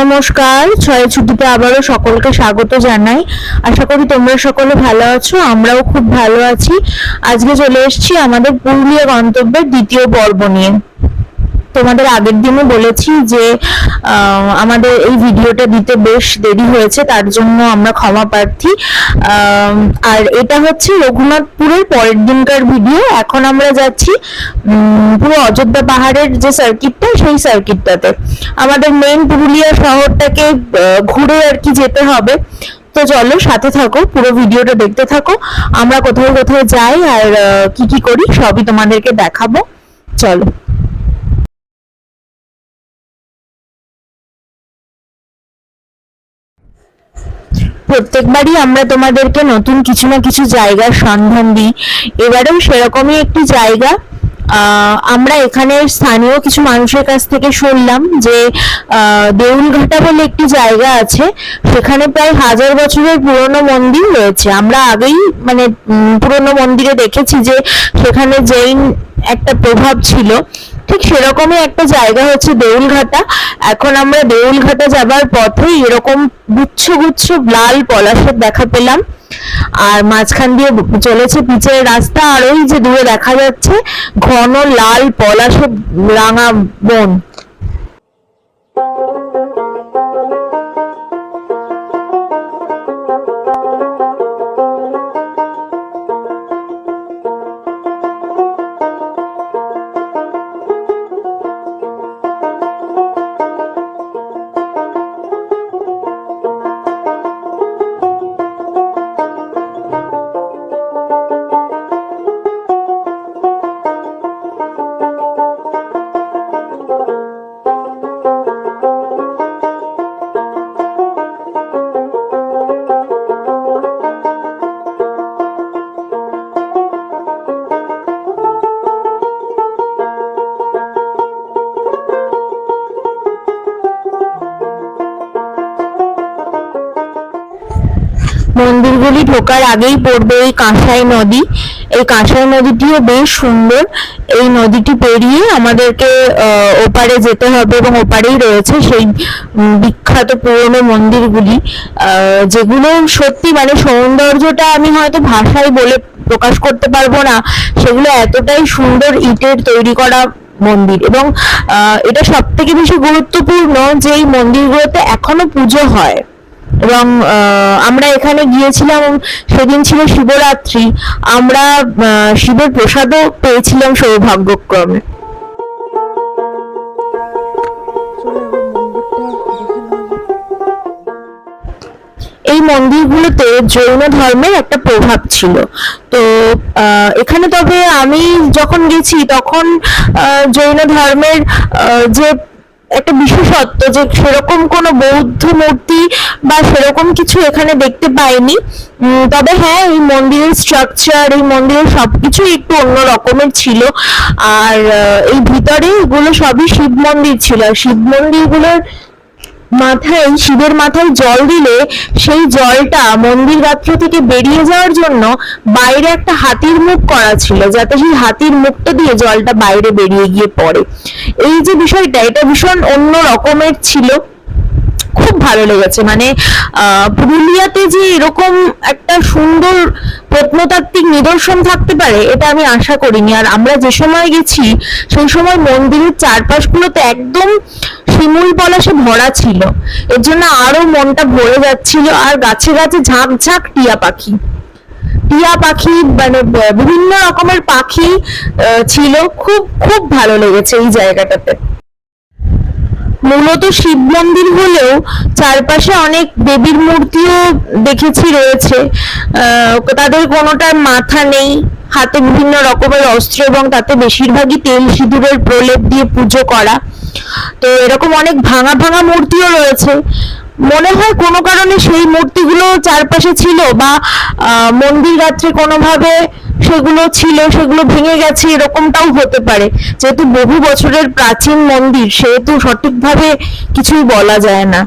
নমস্কার, ছয় ছুটিতে আবারও সকলকে স্বাগত জানাই। আশা করি তোমরা সকলে ভালো আছো, আমরাও খুব ভালো আছি। আজকে চলে এসেছি আমাদের পুরুলিয়া গন্তব্যের দ্বিতীয় পর্ব নিয়ে। তোমাদের আগের দিনও বলেছি যে আমাদের এই ভিডিওটা দিতে বেশ দেরি হয়েছে, তার জন্য আমরা ক্ষমা প্রার্থী। আর এটা হচ্ছে রঘুনাথপুরের পরের দিনকার ভিডিও। এখন আমরা যাচ্ছি পুরো অযোধ্যা পাহাড়ের যে সার্কিটটা সেই সার্কিটটাতে আমাদের মেন পুরুলিয়া শহরটাকে ঘুরে আর কি যেতে হবে। তো চলো সাথে থাকো, পুরো ভিডিওটা দেখতে থাকো। আমরা কোথাও কোথাও যাই আর কি কি করি, সবই তোমাদেরকে দেখাবো। চলো। প্রত্যেকবারই আমরা তোমাদেরকে নতুন কিছু না কিছু জায়গার সন্ধান দিই। এবারেও সেরকমই একটি জায়গা। আমরা এখানে স্থানীয় কিছু মানুষের কাছ থেকে শুনলাম যে দেউলঘাটা বলে একটি জায়গা আছে। সেখানে প্রায় হাজার বছরের পুরনো মন্দির রয়েছে। আমরা আগেই মানে পুরনো মন্দিরে দেখেছি যে সেখানে জৈন একটা প্রভাব ছিল। ঠিক সেরকমই একটা জায়গা হচ্ছে দেউলঘাটা। এখন আমরা দেউলঘাটা যাবার পথে এরকম গুচ্ছ গুচ্ছ লাল পলাশের দেখা পেলাম। আর মাঝখান দিয়ে চলেছে পিচের রাস্তা, আর ওই যে দূরে দেখা যাচ্ছে ঘন লাল পলাশের রাঙা বন। ঢোকার আগেই পড়বে এই কাঁসাই নদী। এই কাঁসাই নদীটিও বেশ সুন্দর। এই নদীটি পেরিয়ে আমাদেরকে ওপারে যেতে হবে এবং ওপারেই রয়েছে সেই বিখ্যাত পুরনো মন্দিরগুলি। যেগুলো সত্যি মানে সৌন্দর্যটা আমি হয়তো ভাষায় বলে প্রকাশ করতে পারব না। সেগুলো এতটাই সুন্দর ইটের তৈরি করা মন্দির এবং এটা সব থেকে বেশি গুরুত্বপূর্ণ যে এই মন্দিরগুলোতে এখনও পুজো হয়। এবং আমরা এখানে গিয়েছিলাম, সেদিন ছিল শিবরাত্রি আমরা শিবের প্রসাদও পেয়েছিলাম সৌভাগ্যক্রমে। এই মন্দিরগুলোতে জৈন ধর্মের একটা প্রভাব ছিল। তো এখানে তবে আমি যখন গেছি, তখন জৈন ধর্মের যে একটা বিশেষত্ব যে সেরকম কোনো বৌদ্ধ মূর্তি বা সেরকম কিছু এখানে দেখতে পাইনি। তবে হ্যাঁ এই মন্দিরের স্ট্রাকচার এই মন্দিরের সব সবকিছু একটু অন্য রকমের ছিল। আর এই ভিতরে এগুলো সবই শিব মন্দির ছিল। আর শিব মন্দিরগুলোর মাথায়, শিবের মাথায় জল দিলে সেই জলটা মন্দির গাত্র থেকে বেরিয়ে যাওয়ার জন্য বাইরে একটা হাতির মুখ করা ছিল, যাতে সেই হাতির মুখটা দিয়ে জলটা বাইরে বেরিয়ে গিয়ে পড়ে। এই যে বিষয়টা, এটা ভীষণ অন্য রকমের ছিল। খুব ভালো লেগেছে। মানে পুরুলিয়াতে যে এরকম একটা সুন্দর প্রত্নতাত্ত্বিক নিদর্শন থাকতে পারে, এটা আমি আশা করিনি। আর আমরা যে সময় গেছি, সেই সময় মন্দিরের চারপাশগুলোতে একদম শিমুল পলাশে ভরা ছিল। এর জন্য আরও মনটা ভরে যাচ্ছিল। আর গাছে গাছে ঝাঁক ঝাঁক টিয়া পাখি। টিয়া পাখি মানে বিভিন্ন রকমের পাখি ছিল। খুব খুব ভালো লেগেছে এই জায়গাটাতে। মূলত শিব মন্দির হলেও চারপাশে অনেক দেবীর মূর্তিও দেখেছি রয়েছে। তাদের কোনোটার মাথা নেই। হাতে বিভিন্ন রকমের অস্ত্র এবং তাতে বেশিরভাগই তেল সিঁদুরের প্রলেপ দিয়ে পুজো করা। তো এরকম অনেক ভাঙা ভাঙা মূর্তিও রয়েছে। মনে হয় কোনো কারণে সেই মূর্তিগুলো চারপাশে ছিল বা মন্দির রাত্রে কোনোভাবে সেগুলো ছিল, সেগুলো ভেঙে গেছে, এরকমটাও হতে পারে। যেহেতু বহু বছরের প্রাচীন মন্দির, সেহেতু সঠিকভাবে কিছুই বলা যায় না।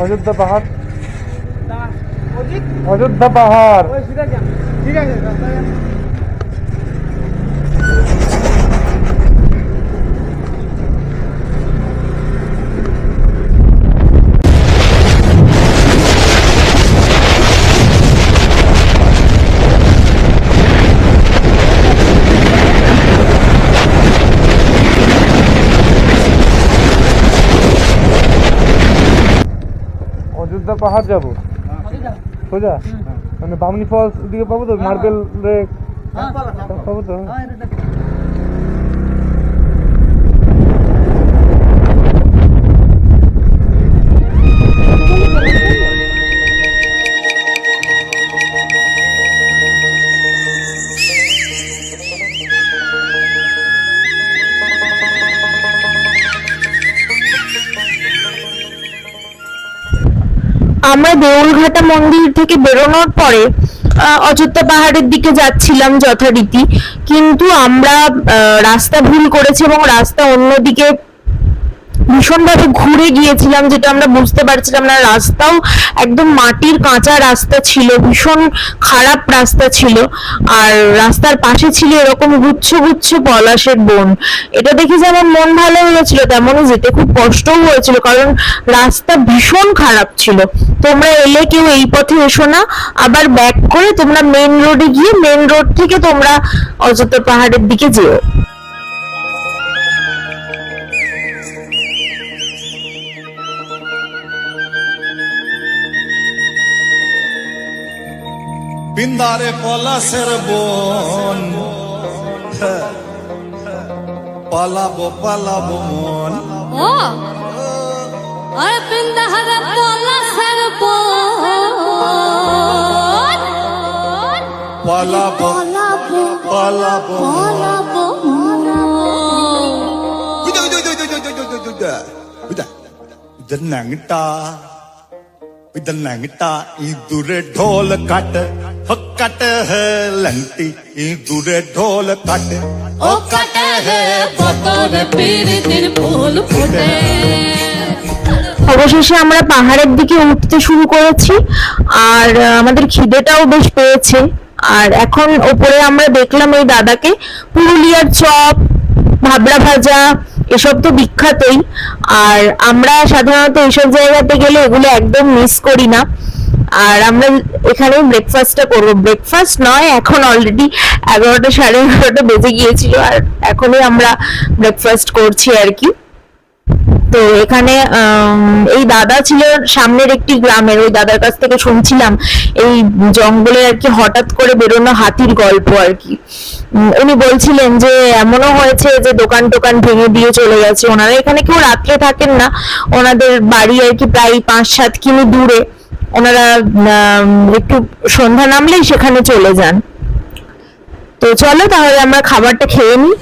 অযোধ্যা পাহাড় অজিত অযোধ্যা পাহাড় ওই সিধা যান ঠিক আছে রাস্তায় যান। অযোধ্যা পাহাড় যাব। সোজা? মানে বামনি ফলস দিকে পাবো তো? মার্বেল লেক পাবো তো? আমরা দেউলঘাটা মন্দির থেকে বেরোনোর পরে অযোধ্যা পাহাড়ের দিকে যাচ্ছিলাম যথারীতি। কিন্তু আমরা রাস্তা ভুল করেছি এবং রাস্তা অন্যদিকে ভীষণভাবে ঘুরে গিয়েছিলাম, যেটা আমরা বুঝতে পারছিলাম না। রাস্তাও একদম মাটির কাঁচা রাস্তা ছিল, ভীষণ খারাপ রাস্তা ছিল। আর রাস্তার পাশে ছিল এরকম গুচ্ছ গুচ্ছ পলাশের বন। এটা দেখে যেমন মন ভালো হয়েছিল, তেমনই যেতে খুব কষ্টও হয়েছিল, কারণ রাস্তা ভীষণ খারাপ ছিল। তোমরা এলে কেউ এই পথে এসো না, আবার ব্যাক করে তোমরা মেন রোডে গিয়ে মেন রোড থেকে তোমরা অযোধ্যা পাহাড়ের দিকে যেও। পিন্দারে পলাশের বন পালাবো পালাবো মন ও আর পিন্দাহার পলাশের পর পালাবো পলাবো পালাবো পলাবো উইদা উইদা উইদা উইদা উইদা উইদা উইদা উইদা উইদা ਵਿਦ ਲੰਗਟਾ ਇਹ ਦੁਰੇ ਢੋਲ ਕੱਟ ਹੱਕ অবশেষে আমরা পাহাড়ের দিকে উঠতে শুরু করেছি আর আমাদের খিদেটাও বেশ পেয়েছে। আর এখন ওপরে আমরা দেখলাম ওই দাদাকে পুরুলিয়ার চপ ভাবরা ভাজা এসব তো বিখ্যাতই। আর আমরা সাধারণত এইসব জায়গাতে গেলে এগুলো একদম মিস করি না। আর আমরা এখানে ব্রেকফাস্টটা করব। ব্রেকফাস্ট নয়, এখন অলরেডি এগারোটা সাড়ে এগারোটা বেজে গিয়েছিল আর এখনই আমরা ব্রেকফাস্ট করছি আর কি। তো এখানে এই দাদা ছিল সামনের একটি গ্রামের ওই দাদার কাছ থেকে শুনছিলাম এই জঙ্গলে আর কি হঠাৎ করে বেরোনো হাতির গল্প আর কি উনি বলছিলেন যে এমনও হয়েছে যে দোকান টোকান ভেঙে দিয়ে চলে গেছে ওনারা এখানে কেউ রাত্রে থাকেন না ওনাদের বাড়ি আর কি প্রায় পাঁচ সাত কিমি দূরে ওনারা একটু সন্ধ্যা নামলেই সেখানে চলে যান তো চলো তাহলে আমরা খাবারটা খেয়ে নিই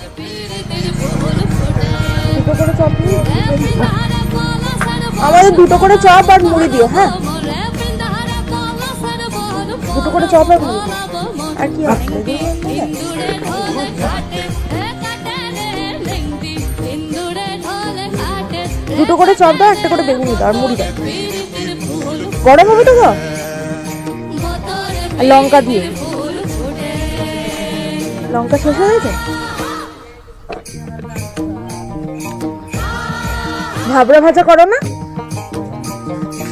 আমাদের দুটো করে চপ আর মুড়ি দিও হ্যাঁ? দুটো করে চপ আর মুড়ি আর কি দুটো করে চপ দাও একটা করে বেগুনি দাও আর মুড়ি দাও। গরম হবে তো আর লঙ্কা দিয়ে। লঙ্কা শেষ হয়ে গেছে? ভাবরা ভাজা করো না?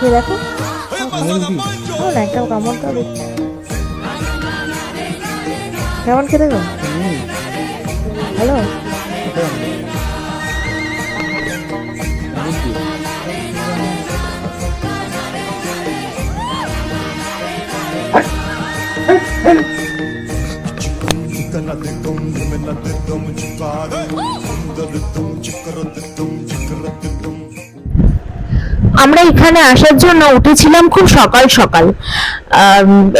খেয়ে দেখো। না একটা কামড়টা দেখছি কেমন খেতে গো? হ্যালো? এখানে আসার জন্য উঠেছিলাম খুব সকাল সকাল।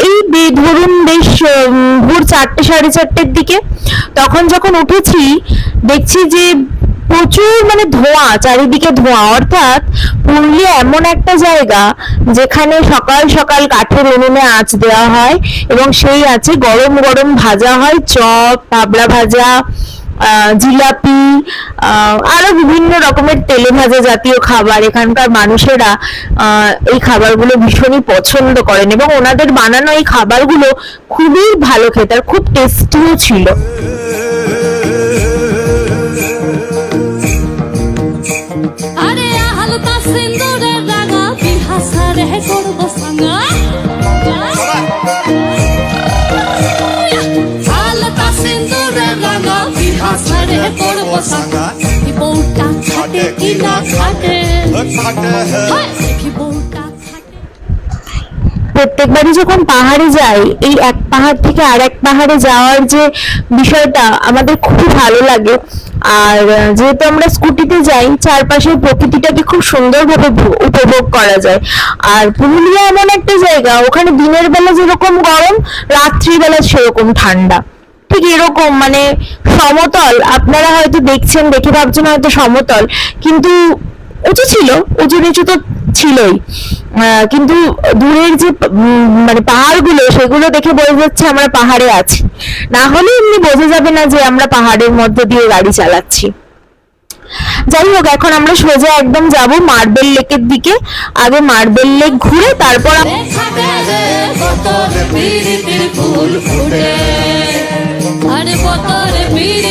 এই ধরুন বেশ ভোর চারটে, সাড়ে চারটের দিকে তখন যখন উঠেছি, দেখছি যে প্রচুর মানে ধোঁয়া, চারিদিকে ধোঁয়া। অর্থাৎ পুরুলিয়া এমন একটা জায়গা যেখানে সকাল সকাল কাঠের উনুনে আঁচ দেওয়া হয় এবং সেই আছে গরম গরম ভাজা হয়, চপ, পাবড়া ভাজা জিলাপি আহ, আরও বিভিন্ন রকমের তেলে ভাজা জাতীয় খাবার। এখানকার মানুষেরা এই খাবারগুলো ভীষণই পছন্দ করেন এবং ওনাদের বানানো এই খাবারগুলো খুবই ভালো খেতে আর খুব টেস্টিও ছিল। আরে হালকা সিন্দুরের রাগা করব করব সাঙ্গা। কি বউটা খাটে কি না খাটে। খাটে হে কি বউটা প্রত্যেকবারই যখন পাহাড়ে যাই এই এক পাহাড় থেকে আর এক পাহাড়ে যাওয়ার যে বিষয়টা আমাদের খুব ভালো লাগে। আর যেহেতু আমরা স্কুটিতে যাই চারপাশের প্রকৃতিটাকে খুব সুন্দরভাবে উপভোগ করা যায়। আর পুরুলিয়া এমন একটা জায়গা ওখানে দিনের বেলা যেরকম গরম রাত্রিবেলা সেরকম ঠান্ডা। ঠিক এরকম মানে সমতল, আপনারা হয়তো দেখছেন, দেখে ভাবছেন হয়তো সমতল, কিন্তু উঁচু ছিল, উঁচু নিচু তো ছিলই। কিন্তু দূরের যে মানে পাহাড়গুলো, সেগুলো দেখে বোঝা যাচ্ছে আমরা পাহাড়ে আছি। না হলে এমনি বোঝা যাবে না যে আমরা পাহাড়ের মধ্যে দিয়ে গাড়ি চালাচ্ছি। যাই হোক, এখন আমরা সোজা একদম যাব মার্বেল লেকের দিকে। আগে মার্বেল লেক ঘুরে তারপর We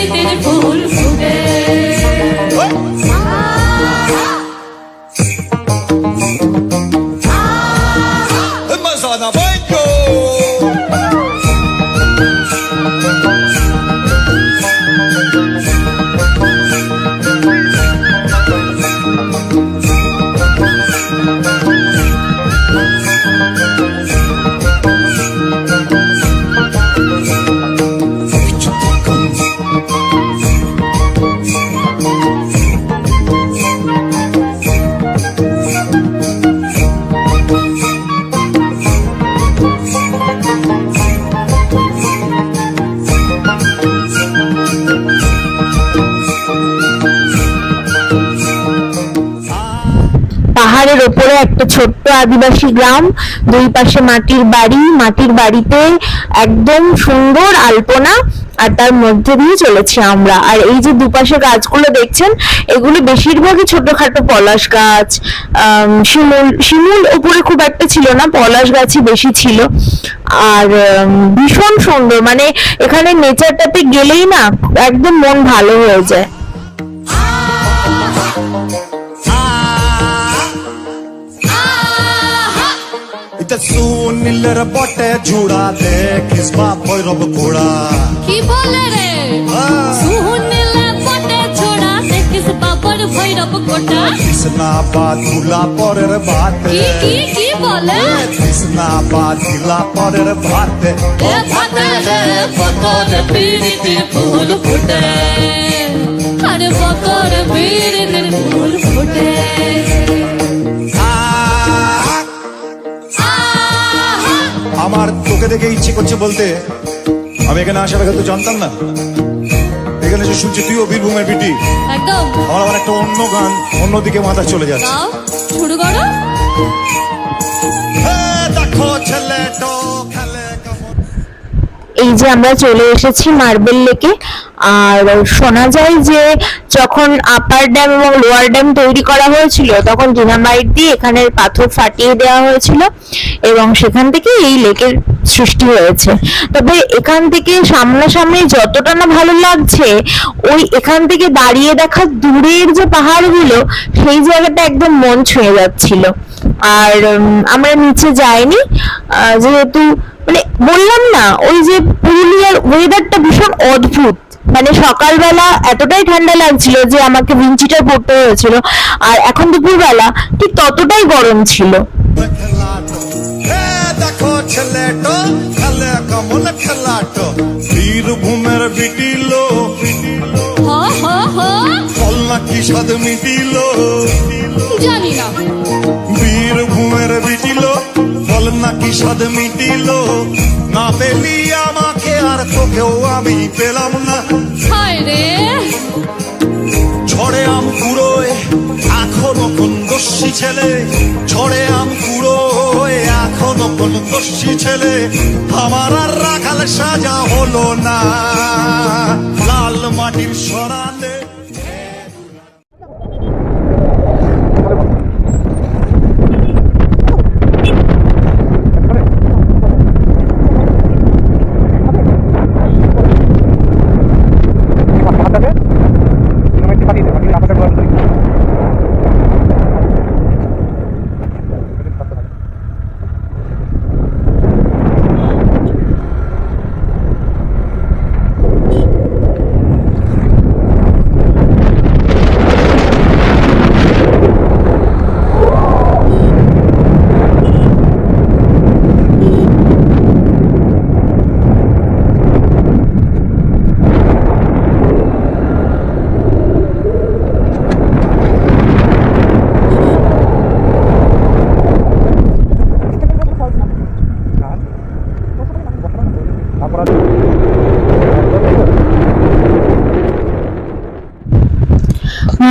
পাহাড়ের ওপরে একটা ছোট্ট আদিবাসী গ্রাম। দুই পাশে মাটির বাড়ি। মাটির বাড়িতে একদম সুন্দর আলপনা আর তার মধ্যে দিয়ে চলেছি আমরা। আর এই যে দুপাশে গাছগুলো দেখছেন, এগুলো বেশিরভাগই ছোটখাটো পলাশ গাছ। শিমুল শিমুল উপরে খুব একটা ছিল না, পলাশ গাছই বেশি ছিল। আর ভীষণ সুন্দর। মানে এখানে নেচারটাতে গেলেই না একদম মন ভালো হয়ে যায়। ইতে সুনীলের বটে ঝুড়া দেখ ইসবা ভৈরব ঘোড়া কি বলে রে হ্যাঁ। সুহুনিলে পটে ছোড়া দেখিস বাবার ভৈরব কোটা কৃষ্ণা বা ধুলা পরের ভাতে কি কি কি বলে কৃষ্ণা বা ধুলা পরের ভাতে এ ভাতে রে বতর বিরিতি ফুল ফুটে আরে বতর বিরিতির তোকে দেখে ইচ্ছে করছে বলতে আমি এখানে আসার আগে তো জানতাম না। এখানে যে শুনছি তুইও বীরভূমের বিটি। একদম। আমার আবার একটা অন্য গান অন্যদিকে মাথা চলে যাচ্ছে। শুরু করো। দেখো ছেলেটো এই যে আমরা চলে এসেছি মার্বেল লেকে। আর শোনা যায় যে যখন আপার ড্যাম এবং লোয়ার ড্যাম তৈরি করা হয়েছিল, তখন ডিনামাইট দিয়ে এখানের পাথর ফাটিয়ে দেওয়া হয়েছিল এবং সেখান থেকে এই লেকের সৃষ্টি হয়েছে। তবে এখান থেকে সামনাসামনি যতটা না ভালো লাগছে, ওই এখান থেকে দাঁড়িয়ে দেখা দূরের যে পাহাড়গুলো, সেই জায়গাটা একদম মন ছুঁয়ে যাচ্ছিল। আর আমরা নিচে যাইনি যেহেতু মানে বললাম না, ওই যে পুরুলিয়ার ওয়েদারটা ভীষণ অদ্ভুত। মানে সকালবেলা এতটাই ঠান্ডা লাগছিল যে আমাকে ভিঞ্চিটা পড়তে হয়েছিল। আর এখন দুপুরবেলা ঠিক ততটাই গরম ছিল। দেখো ছেলেটো খেলে কেমন খেলাটো? বীরভূমের বিটিলো হ হ হ। ফল নাকি স্বাদ মিটিলো? জানি না। নাকি স্বাদ মিটিল? না পেলি আমাকে আর তোকেও আমি পেলাম না। হায় রে। ঝড়ে আম কুড়োয় এখনও কোন দস্যি ছেলে? ঝড়ে আম কুড়োয় এখনও কোন দস্যি ছেলে? আমার আর রাখাল সাজা হলো না। লাল মাটির সরাতে হাতাতে একটু পাঠিয়ে দেবো আমি আপাতত গরম করি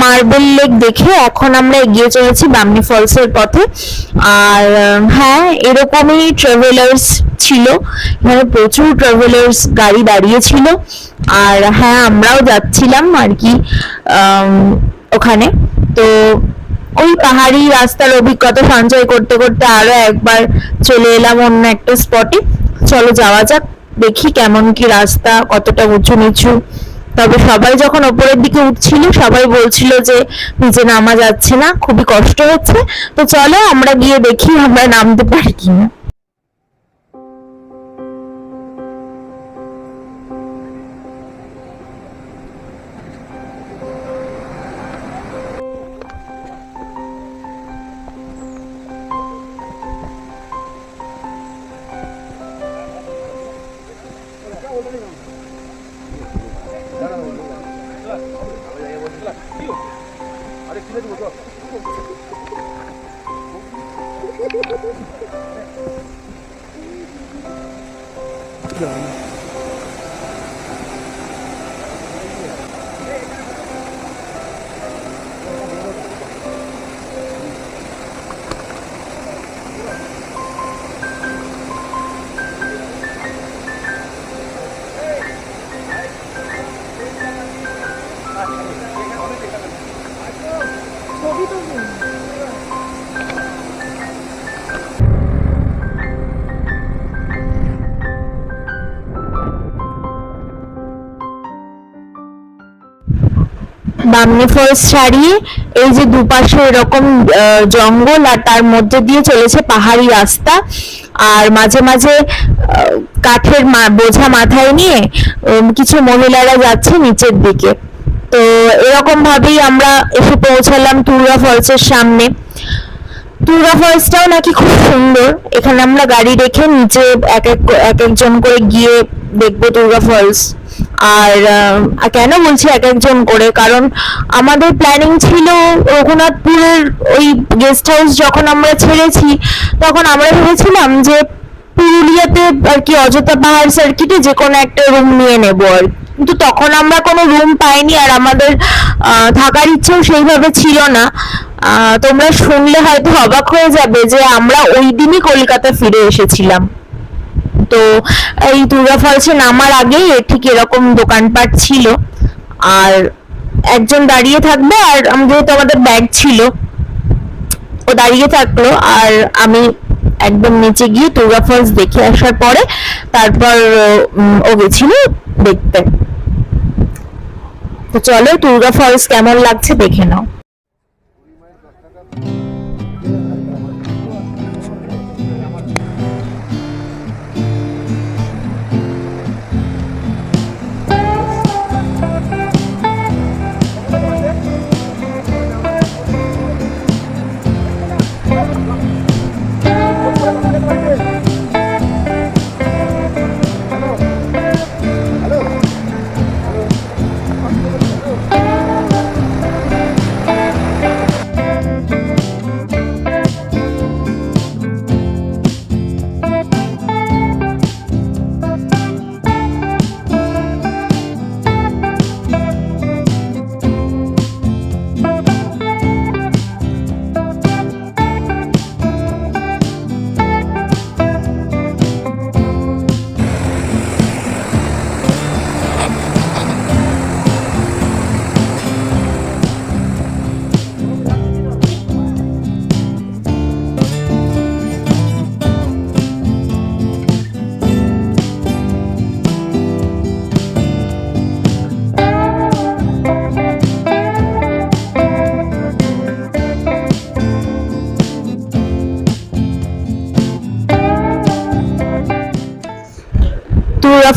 মার্বেল লেক দেখে এখন আমরা এগিয়ে চলেছি বামনি ফলসের পথে। আর হ্যাঁ এরকমই ট্রাভেলার্স ছিল। এখানে প্রচুর ট্রাভেলার্স গাড়ি দাঁড়িয়েছিল। আর হ্যাঁ আমরাও যাচ্ছিলাম আর কি ওখানে। তো ওই পাহাড়ি রাস্তার অভিজ্ঞতা সঞ্চয় করতে করতে আরও একবার চলে এলাম অন্য একটা স্পটে চলো যাওয়া যাক। দেখি কেমন কি রাস্তা, কতটা উঁচু নিচু। তবে সবাই যখন ওপরের দিকে উঠছিল, সবাই বলছিল যে, নিচে নামা যাচ্ছে না, খুবই কষ্ট হচ্ছে। তো চলো আমরা গিয়ে দেখি আমরা নামতে পারি কিনা। বামনি ফলস ছাড়িয়ে এই যে দুপাশে এরকম জঙ্গল আর তার মধ্যে দিয়ে চলেছে পাহাড়ি রাস্তা। আর মাঝে মাঝে কাঠের বোঝা মাথায় নিয়ে কিছু মহিলারা যাচ্ছে নিচের দিকে। তো এরকম ভাবেই আমরা এসে পৌঁছালাম তুরা ফলসের সামনে। তুরা ফলসটাও নাকি খুব সুন্দর। এখানে আমরা গাড়ি রেখে নিচে এক এক এক একজন করে গিয়ে দেখব দুর্গা ফলস আর কেন বলছি এক একজন করে? কারণ আমাদের প্ল্যানিং ছিল রঘুনাথপুরের ওই গেস্ট হাউস যখন আমরা ছেড়েছি, তখন আমরা ভেবেছিলাম যে পুরুলিয়াতে আর কি অযোধ্যা পাহাড় সার্কিটে যে কোনো একটা রুম নিয়ে নেব আর কিন্তু তখন আমরা কোনো রুম পাইনি আর আমাদের থাকার ইচ্ছেও সেইভাবে ছিল না। তোমরা শুনলে হয়তো অবাক হয়ে যাবে যে আমরা ওই দিনই কলকাতা ফিরে এসেছিলাম। তো এই দুর্গা ফলসে নামার আগেই ঠিক এরকম দোকানপাট ছিল। আর একজন দাঁড়িয়ে থাকবে আর যেহেতু আমাদের ব্যাগ ছিল, ও দাঁড়িয়ে থাকল। আর আমি একদম নিচে গিয়ে দুর্গা ফলস দেখে আসার পরে তারপর ও গেছিল দেখতে। তো চলো দুর্গা ফলস কেমন লাগছে দেখে নাও।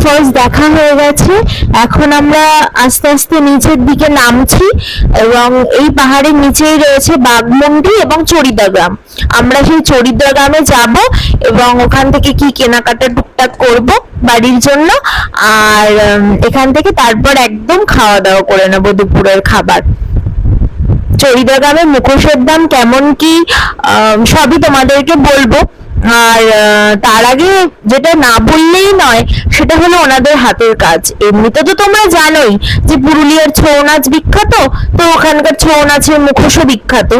ফলস দেখা হয়ে গেছে। এখন আমরা আস্তে আস্তে নিচের দিকে নামছি এবং এই পাহাড়ের নিচেই রয়েছে বাঘমুন্ডি এবং চরিদা গ্রাম। আমরা সেই চরিদা গ্রামে যাব এবং ওখান থেকে কি কেনাকাটা টুকটাক করব বাড়ির জন্য। আর এখান থেকে তারপর একদম খাওয়া দাওয়া করে নেব দুপুরের খাবার। চরিদা গ্রামের মুখোশের দাম কেমন কি সবই তোমাদেরকে বলব। আর তার আগে যেটা না বললেই নয়, সেটা হলো ওনাদের হাতের কাজ। এমনিতে তো তোমরা জানোই যে পুরুলিয়ার ছৌ নাচ বিখ্যাত, তো ওখানকার ছৌ নাচের মুখোশও বিখ্যাত।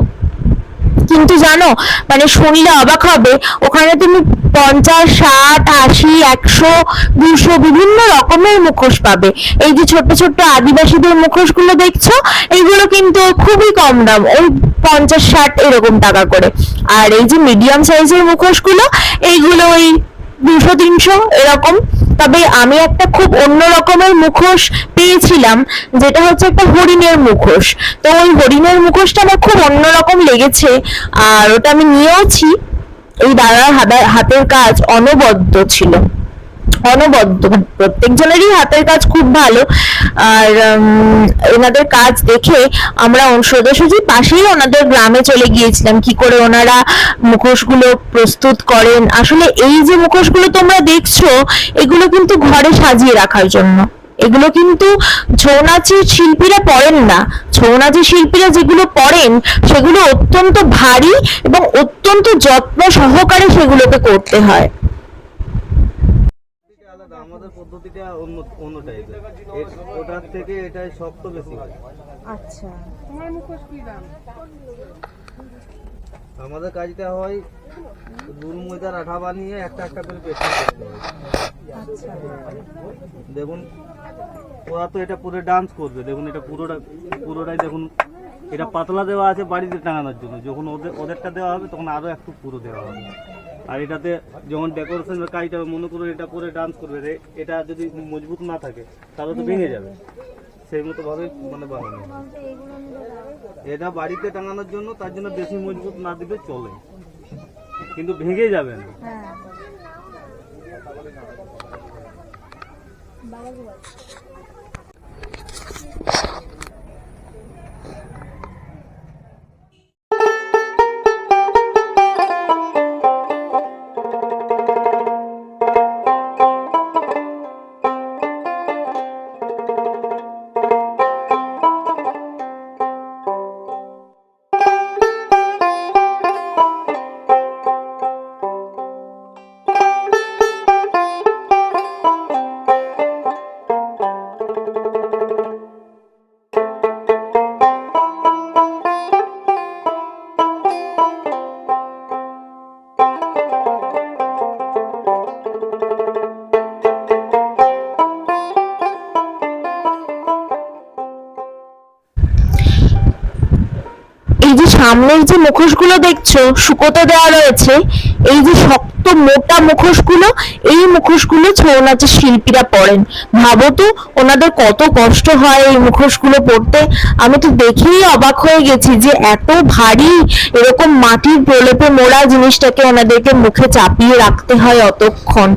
কিন্তু জানো মানে শুনলে অবাক হবে, ওখানে তুমি পঞ্চাশ, ষাট, আশি, একশো, দুশো বিভিন্ন রকমের মুখোশ পাবে। এই যে ছোট্ট ছোট্ট আদিবাসীদের মুখোশগুলো দেখছ, এইগুলো কিন্তু খুবই কম দাম, ওই পঞ্চাশ, ষাট এরকম টাকা করে। আর এই যে মিডিয়াম সাইজের মুখোশগুলো, এইগুলো ওই দুশো, তিনশো এরকম। তবে আমি একটা খুব অন্য রকমের মুখোশ পেয়েছিলাম, যেটা হচ্ছে একটা হরিণের মুখোশ। তো ওই হরিণের মুখোশটা আমার খুব অন্যরকম লেগেছে, আর ওটা আমি নিয়েওছি। এই দাদার হাতে- হাতের কাজ অনবদ্য ছিল। অনবদ্য প্রত্যেকজনেরই হাতের কাজ খুব ভালো। আর ওনাদের কাজ দেখে আমরা সোজাসুজি পাশেই ওনাদের গ্রামে চলে গিয়েছিলাম। কি করে ওনারা মুখোশগুলো প্রস্তুত করেন? আসলে এই যে মুখোশগুলো তোমরা দেখছ, এগুলো কিন্তু ঘরে সাজিয়ে রাখার জন্য। এগুলো কিন্তু ছৌ নাচের শিল্পীরা পড়েন না। ছৌ নাচের শিল্পীরা যেগুলো পড়েন, সেগুলো অত্যন্ত ভারী এবং অত্যন্ত যত্ন সহকারে সেগুলোকে করতে হয়। আমাদের পদ্ধতিটা অন্য অন্য টাইপের ওটার থেকে এটাই শক্ত বেশি হয়। আচ্ছা। আমাদের কাজটা হয় দুল ময়দার আঠা বানিয়ে একটা একটা করে পেস্টিং করতে হয়। দেখুন ওরা তো এটা পুরো ডান্স করবে। দেখুন এটা পুরোটা পুরোটাই দেখুন এটা পাতলা দেওয়া আছে বাড়িতে টাঙানোর জন্য। যখন ওদের ওদেরটা দেওয়া হবে তখন আরও একটু পুরো দেওয়া হবে। আর এটাতে যখন ডেকোরেশনের কাজটা মনে করুন এটা পরে ডান্স করবে, রে, এটা যদি মজবুত না থাকে, তাহলে তো ভেঙে যাবে। সেই মতো ভাবে মানে বানানো হয়। এটা বাড়িতে টাঙানোর জন্য তার জন্য বেশি মজবুত না দিলে চলে। কিন্তু ভেঙে যাবে না। এই সামনের যে মুখোশগুলো দেখছ শুকোতে দেওয়া রয়েছে, এই যে শক্ত মোটা মুখোশগুলো, এই মুখোশগুলো ছৌ নাচের শিল্পীরা পরেন ভাবো তো, ওনাদের কত কষ্ট হয় এই মুখোশগুলো পরতে আমি তো দেখেই অবাক হয়ে গেছি যে এত ভারী এরকম মাটির প্রলেপে মোড়া জিনিসটাকে ওনাদেরকে মুখে চাপিয়ে রাখতে হয় অতক্ষণ।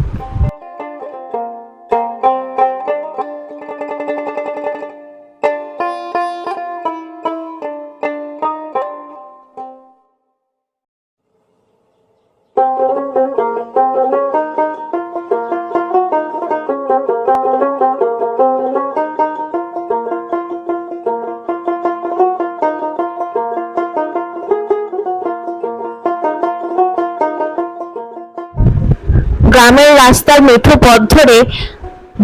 মেঠো পথ ধরে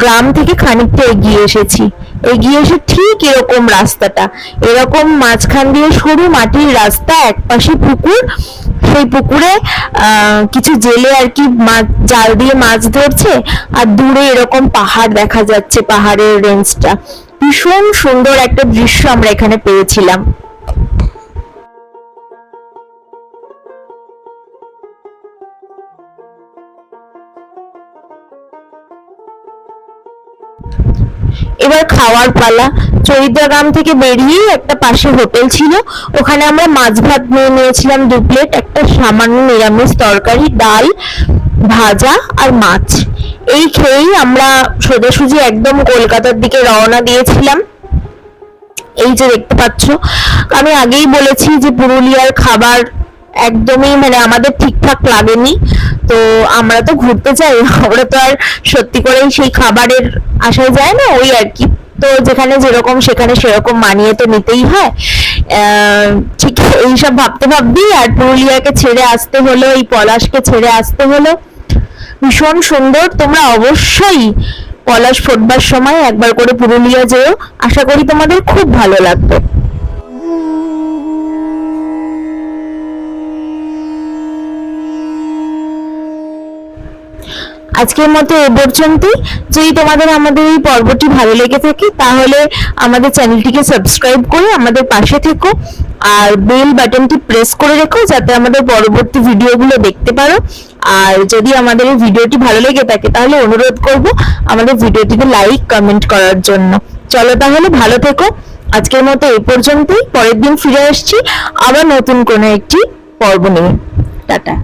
গ্রাম থেকে খানিকটা এগিয়ে এসেছি। এগিয়ে এসে ঠিক এরকম রাস্তাটা। এরকম মাঝখান দিয়ে সরু মাটির রাস্তা, একপাশে পুকুর। সেই পুকুরে কিছু জেলে আর কি জাল দিয়ে মাছ ধরছে। আর দূরে এরকম পাহাড় দেখা যাচ্ছে, পাহাড়ের রেঞ্জটা ভীষণ সুন্দর একটা দৃশ্য আমরা এখানে পেয়েছিলাম। এবার খাওয়ার পালা। চরিত্রা গ্রাম থেকে বেরিয়ে একটা পাশে হোটেল ছিল। ওখানে আমরা মাছ ভাত নিয়ে নিয়েছিলাম দু প্লেট, একটা সামান্য নিরামিষ তরকারি, ডাল, ভাজা আর মাছ। এই খেয়েই আমরা সোজাসুজি একদম কলকাতার দিকে রওনা দিয়েছিলাম। এই যে দেখতে পাচ্ছ, আমি আগেই বলেছি যে পুরুলিয়ার খাবার একদমই মানে আমাদের ঠিকঠাক লাগেনি। তো আমরা তো ঘুরতে যাই, আমরা তো আর সত্যি করেই সেই খাবারের আশায় যায় না, ওই আর কি। তো যেখানে যেরকম, সেখানে সেরকম মানিয়ে তো নিতেই হয়। ঠিক এইসব ভাবতে ভাবতেই আর পুরুলিয়াকে ছেড়ে আসতে হলো, এই পলাশকে ছেড়ে আসতে হলো। ভীষণ সুন্দর, তোমরা অবশ্যই পলাশ ফোটবার সময় একবার করে পুরুলিয়া যেও। আশা করি তোমাদের খুব ভালো লাগবে। আজকের মতো এ পর্যন্তই। যদি তোমাদের আমাদের এই পর্বটি ভালো লেগে থাকে, তাহলে আমাদের চ্যানেলটিকে সাবস্ক্রাইব করে আমাদের পাশে থেকো। আর বেল বাটনটি প্রেস করে রেখো যাতে আমাদের পরবর্তী ভিডিওগুলো দেখতে পারো। আর যদি আমাদের এই ভিডিওটি ভালো লেগে থাকে, তাহলে অনুরোধ করব আমাদের ভিডিওটিকে লাইক, কমেন্ট করার জন্য। চলো তাহলে ভালো থেকো। আজকের মতো এ পর্যন্তই। পরের দিন ফিরে আসছি আবার নতুন কোনো একটি পর্ব নিয়ে। টাটা।